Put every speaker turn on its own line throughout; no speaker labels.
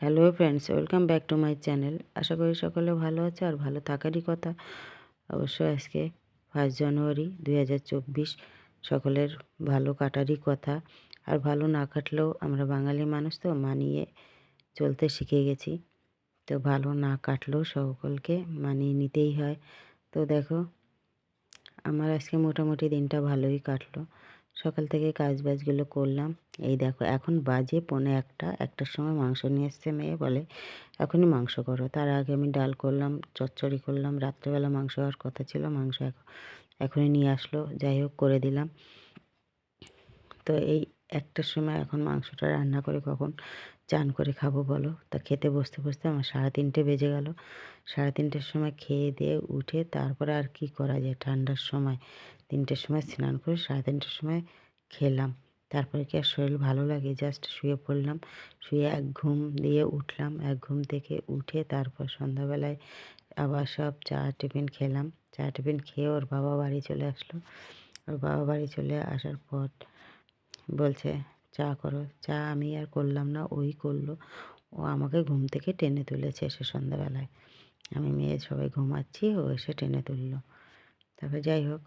Hello friends, welcome back to my channel. আশা করি সকলে ভালো আছে আর ভালো থাকারই কথা। অবশ্য আজকে ফার্স্ট জানুয়ারি দু হাজার চব্বিশ, সকলের ভালো কাটারই কথা। আর ভালো না কাটলেও আমরা বাঙালি মানুষ তো মানিয়ে চলতে শিখে গেছি। তো ভালো না কাটলেও সকলকে মানিয়ে নিতেই হয়। তো দেখো, আমার আজকে মোটামুটি দিনটা ভালোই কাটলো। সকাল থেকে কাজ বাজগুলো করলাম। এই দেখো, এখন বাজে পনে একটা, একটার সময় মাংস নিয়ে এসছে মেয়ে বলে, এখনই মাংস করো। তার আগে আমি ডাল করলাম, চচ্চড়ি করলাম, রাত্রেবেলা মাংস হওয়ার কথা ছিল, মাংস এখন এখনই নিয়ে আসলো, যাই হোক করে দিলাম। তো এই একটার সময় এখন মাংসটা রান্না করে কখন চান করে খাব বলো? তা খেতে বসতে বসতে আমার সাড়ে তিনটে বেজে গেল। সাড়ে তিনটের সময় খেয়ে দিয়ে উঠে তারপরে আর কি করা যায় ঠান্ডার সময়? তিনটের সময় স্নান করে সাড়ে তিনটের সময় খেলাম। তারপরে কি আর শরীর ভালো লাগে? জাস্ট শুয়ে পড়লাম। শুয়ে এক ঘুম দিয়ে উঠলাম। এক ঘুম থেকে উঠে তারপর সন্ধ্যাবেলায় আবার সব চা, টিফিন খেলাম। চা, টিফিন খেয়ে ওর বাবা বাড়ি চলে আসলো। ওর বাবা বাড়ি চলে আসার পর বলছে, চা করো। চা আমি আর করলাম না, ওই করল। ও আমাকে ঘুম থেকে টেনে তুলেছে এসে সন্ধ্যাবেলায়। আমি মেয়ে সবাই ঘুমাচ্ছি, ও এসে টেনে তুললো। তারপর যাই হোক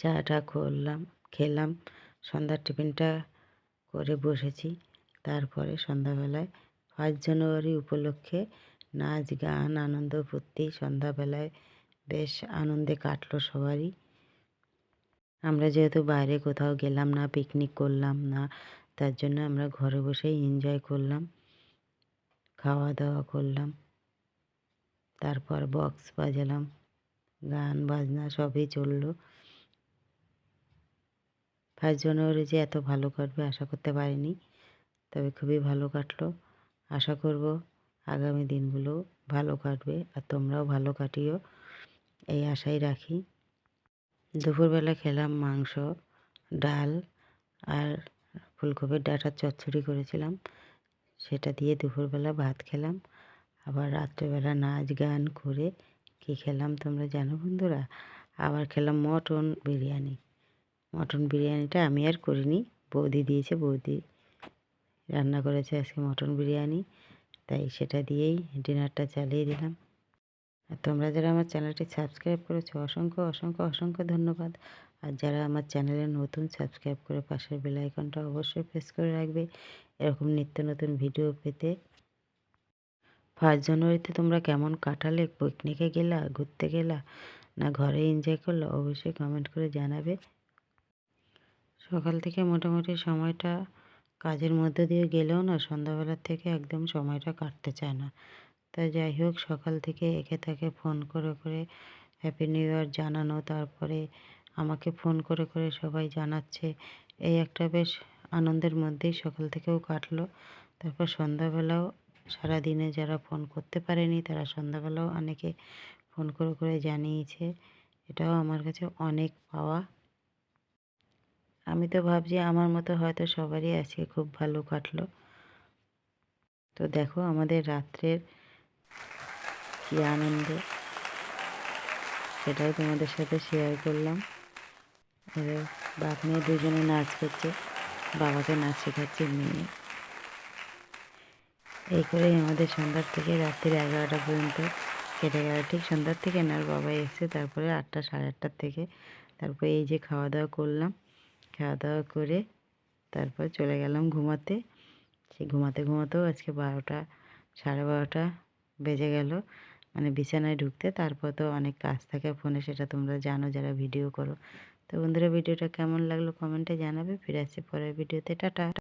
চাটা করলাম, খেলাম। সন্ধ্যার টিফিনটা করে বসেছি। তারপরে সন্ধ্যাবেলায় ফার্স্ট জানুয়ারি উপলক্ষে নাচ, গান, আনন্দ, ফুর্তি। সন্ধ্যাবেলায় বেশ আনন্দে কাটলো সবারই। আমরা যেহেতু বাইরে কোথাও গেলাম না, পিকনিক করলাম না, তার জন্য আমরা ঘরে বসেই এনজয় করলাম। খাওয়া দাওয়া করলাম। তারপর বক্স বাজালাম। গান, বাজনা সবই চলল। ফার্স্ট জানুয়ারি যে এত ভালো কাটবে আশা করতে পারিনি। তবে খুবই ভালো কাটলো। আশা করব আগামী দিনগুলো ভালো কাটবে আর তোমরাও ভালো কাটিও। এই আশাই রাখি। দুপুরবেলা খেলাম মাংস, ডাল আর ফুলকপির ডাঁটার চচ্চড়ি করেছিলাম। সেটা দিয়ে দুপুরবেলা ভাত খেলাম। আবার রাত্রেবেলা নাচ গান করে কী খেলাম তোমরা জানো বন্ধুরা? আবার খেলাম মটন বিরিয়ানি। মটন বিরিয়ানিটা আমি আর করিনি। বৌদি দিয়েছে, বৌদি রান্না করেছে আজকে মটন বিরিয়ানি, তাই সেটা দিয়েই ডিনারটা চালিয়ে দিলাম। আর তোমরা যারা আমার চ্যানেলটি সাবস্ক্রাইব করেছ, অসংখ্য অসংখ্য অসংখ্য ধন্যবাদ। আর যারা আমার চ্যানেলে নতুন, সাবস্ক্রাইব করে পাশের বেলাইকনটা অবশ্যই প্রেস করে রাখবে। এরকম নিত্য নতুন ভিডিও পেতে ফার্স্ট জানুয়ারিতে তোমরা কেমন কাটালে পিকনিকে গেলা, ঘুরতে গেলা, না ঘরে এনজয় করল, অবশ্যই কমেন্ট করে জানাবে। সকাল থেকে মোটামুটি সময়টা কাজের মধ্যে দিয়ে গেলেও না, সন্ধ্যাবেলার থেকে একদম সময়টা কাটতে চায় না। তাই যাই হোক, সকাল থেকে একে তাকে ফোন করে করে হ্যাপি নিউ ইয়ার জানানো, তারপরে আমাকে ফোন করে করে সবাই জানাচ্ছে। এই একটা বেশ আনন্দের মধ্যেই সকাল থেকেও কাটলো। তারপর সন্ধ্যাবেলাও সারাদিনে যারা ফোন করতে পারেনি, তারা সন্ধ্যাবেলাও অনেকে ফোন করে করে জানিয়েছে। এটাও আমার কাছে অনেক পাওয়া আমি তো ভাবছি আমার মতো হয়তো সবারই আজকে খুব ভালো কাটলো। তো দেখো আমাদের রাত্রের কী আনন্দ। সেটাই তোমাদের সাথে শেয়ার করলাম। বাপ মেয়ে দুজনে নাচ করছে। বাবাকে নাচ শেখাচ্ছে মেয়ে। এই করেই আমাদের সন্ধ্যার থেকে রাত্রির এগারোটা পর্যন্ত কেটে গেল। ঠিক সন্ধ্যার থেকে না বাবা এসে তারপরে আটটা সাড়ে আটটার থেকে। তারপরে এই যে খাওয়া দাওয়া করলাম। খাওয়া দাওয়া করে তারপর চলে গেলাম ঘুমাতে। সেই ঘুমাতে ঘুমাতেও আজকে বারোটা, সাড়ে বারোটা বেজে গেল। মানে বিছানায় ঢুকতে, তারপর তো অনেক কাজ থাকে ফোনে, সেটা তোমরা জানো যারা ভিডিও করো। তো বন্ধুরা, ভিডিওটা কেমন লাগল কমেন্টে জানাবে। ফিরে আসছে পরের ভিডিওতে। টাটা।